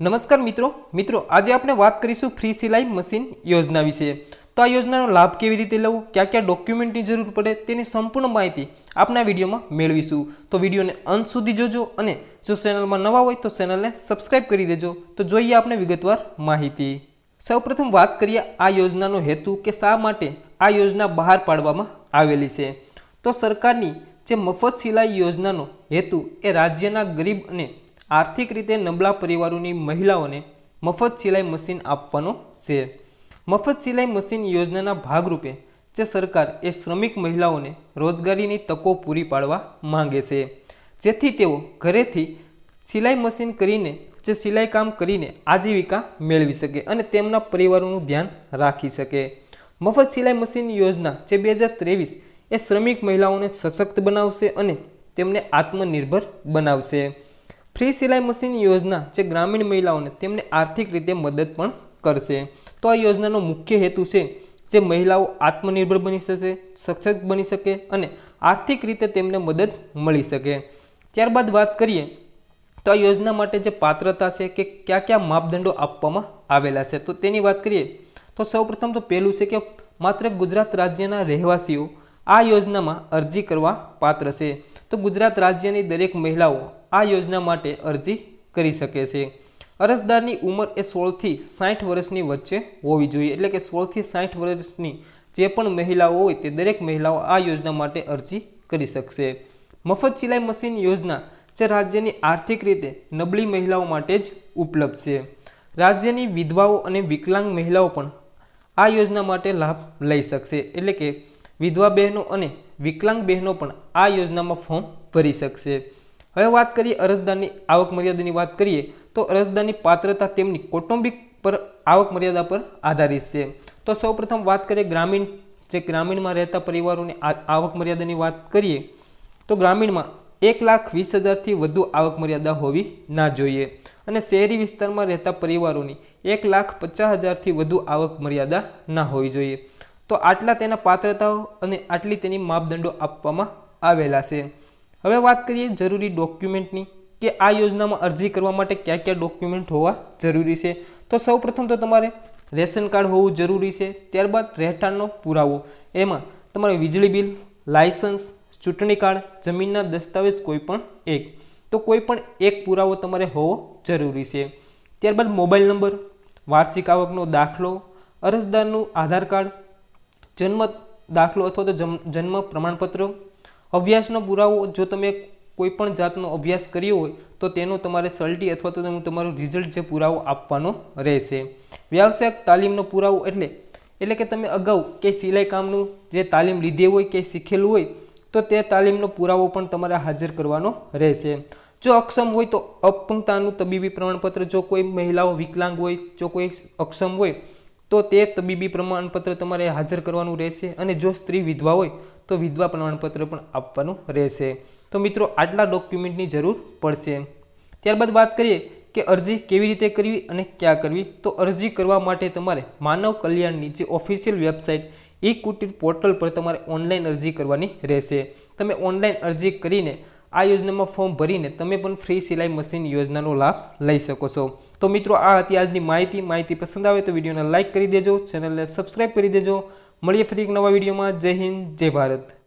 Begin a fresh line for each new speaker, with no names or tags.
નમસ્કાર મિત્રો. મિત્રો, આજે આપણે વાત કરીશું ફ્રી સિલાઈ મશીન યોજના વિશે. તો આ યોજનાનો લાભ કેવી રીતે લેવો ક્યાં ક્યાં ડોક્યુમેન્ટની જરૂર પડે? તેની સંપૂર્ણ માહિતી આપના વિડીયોમાં મેળવીશું. તો વિડીયોને અંત સુધી જોજો અને જો ચેનલમાં નવા હોય તો ચેનલને સબસ્ક્રાઇબ કરી દેજો. તો જોઈએ આપણે વિગતવાર માહિતી. સૌપ્રથમ વાત કરીએ આ યોજનાનો હેતુ કે શા માટે આ યોજના બહાર પાડવામાં આવેલી છે. તો સરકારની જે મફત સિલાઈ યોજનાનો હેતુ એ રાજ્યના ગરીબ અને આર્થિક રીતે નબળા પરિવારોની મહિલાઓને મફત સિલાઈ મશીન આપવાનો છે. મફત સિલાઈ મશીન યોજનાના ભાગરૂપે જે સરકાર એ શ્રમિક મહિલાઓને રોજગારીની તકો પૂરી પાડવા માંગે છે. જેથી તેઓ ઘરેથી સિલાઈ મશીન કરીને જે સિલાઈ કામ કરીને આજીવિકા મેળવી શકે અને તેમના પરિવારોનું ધ્યાન રાખી શકે. મફત સિલાઈ મશીન યોજના જે બે હજાર ત્રેવીસ એ શ્રમિક મહિલાઓને સશક્ત બનાવશે અને તેમને આત્મનિર્ભર બનાવશે. ફ્રી સિલાઈ મશીન યોજના જે ગ્રામીણ મહિલાઓને તેમને આર્થિક રીતે મદદ પણ કરશે. તો આ યોજનાનો મુખ્ય હેતુ છે જે મહિલાઓ આત્મનિર્ભર બની શકે, સશક્ત બની શકે અને આર્થિક રીતે તેમને મદદ મળી શકે. ત્યારબાદ વાત કરીએ તો આ યોજના માટે જે પાત્રતા છે કે કયા કયા માપદંડો આપવામાં આવેલા છે. તો તેની વાત કરીએ તો સૌપ્રથમ તો પહેલું છે કે માત્ર ગુજરાત રાજ્યના રહેવાસીઓ આ યોજનામાં અરજી કરવા પાત્ર છે. તો ગુજરાત રાજ્યની દરેક મહિલાઓ આ યોજના માટે અરજી કરી શકે છે. અરજદારની ઉંમર એ સોળથી સાઠ વર્ષની વચ્ચે હોવી જોઈએ. એટલે કે સોળથી સાઠ વર્ષની જે પણ મહિલાઓ હોય તે દરેક મહિલાઓ આ યોજના માટે અરજી કરી શકશે. મફત સિલાઈ મશીન યોજના જે રાજ્યની આર્થિક રીતે નબળી મહિલાઓ માટે જ ઉપલબ્ધ છે. રાજ્યની વિધવાઓ અને વિકલાંગ મહિલાઓ પણ આ યોજના માટે લાભ લઈ શકશે. એટલે કે વિધવા બહેનો અને વિકલાંગ બહેનો પણ આ યોજનામાં ફોર્મ ભરી શકશે. હવે વાત કરીએ અરજદારની આવક મર્યાદાની વાત કરીએ, તો અરજદારની પાત્રતા તેમની કૌટુંબિક પર આવક મર્યાદા પર આધારિત છે. તો સૌપ્રથમ વાત કરીએ ગ્રામીણ, જે ગ્રામીણમાં રહેતા પરિવારોની આવક મર્યાદાની વાત કરીએ, તો ગ્રામીણમાં એક લાખ વીસ હજારથી વધુ આવક મર્યાદા હોવી ના જોઈએ. અને શહેરી વિસ્તારમાં રહેતા પરિવારોની એક લાખ પચાસ હજારથી વધુ આવક મર્યાદા ના હોવી જોઈએ. તો આટલા તેના પાત્રતાઓ અને આટલી તેની માપદંડો આપવામાં આવેલા છે. હવે વાત કરીએ જરૂરી ડોક્યુમેન્ટની કે આ યોજનામાં અરજી કરવા માટે કયા કયા ડોક્યુમેન્ટ હોવા જરૂરી છે. તો સૌપ્રથમ તો તમારે રેશન કાર્ડ હોવું જરૂરી છે, ત્યારબાદ રહેઠાણનો પુરાવો. એમાં તમારે વીજળી બિલ, લાયસન્સ, ચૂંટણી કાર્ડ, જમીનના દસ્તાવેજ કોઈપણ એક. તો કોઈપણ એક પુરાવો તમારે હોવો જરૂરી છે. ત્યારબાદ મોબાઈલ નંબર, વાર્ષિક આવકનો દાખલો, અરજદારનું આધાર કાર્ડ, જન્મ દાખલો અથવા તો જન્મ પ્રમાણપત્ર અભ્યાસનો પુરાવો જો તમે કોઈ પણ જાતનો અભ્યાસ કર્યો હોય, તો તેનો તમારે સલ્ટી અથવા તો તમે તમારું રિઝલ્ટ જે પુરાવો આપવાનો રહેશે. વ્યાવસાયિક તાલીમનો પુરાવો એટલે એટલે કે તમે અગાઉ કે સિલાઈ કામનું જે તાલીમ લીધી હોય કે શીખેલું હોય, તો તે તાલીમનો પુરાવો પણ તમારે હાજર કરવાનો રહેશે. જો અક્ષમ હોય તો અપંગતાનું તબીબી પ્રમાણપત્ર, જો કોઈ મહિલાઓ વિકલાંગ હોય, જો કોઈ અક્ષમ હોય તો તે તબીબી પ્રમાણપત્ર તમારે હાજર કરવાનું રહેશે અને જો સ્ત્રી વિધવા હોય, તો વિધવા પ્રમાણપત્ર પણ આપવાનું રહેશે. તો મિત્રો, આટલા ડોક્યુમેન્ટની જરૂર પડશે. ત્યારબાદ વાત કરીએ કે અરજી કેવી રીતે કરવી અને ક્યાં કરવી. તો અરજી કરવા માટે તમારે માનવ કલ્યાણની જે official website e Kutir portal પર તમારે ઓનલાઈન અરજી કરવાની રહેશે. તમે ઓનલાઈન અરજી કરીને આ યોજનામાં ફોર્મ ભરીને તમે પણ ફ્રી સિલાઈ મશીન યોજનાનો લાભ લઈ શકો છો. તો મિત્રો, આ હતી આજની માહિતી. માહિતી પસંદ આવે તો વિડીયોને લાઇક કરી દેજો ચેનલને સબસ્ક્રાઈબ કરી દેજો. મળીએ ફરી એક નવા વિડીયોમાં. જય હિન્દ, જય ભારત.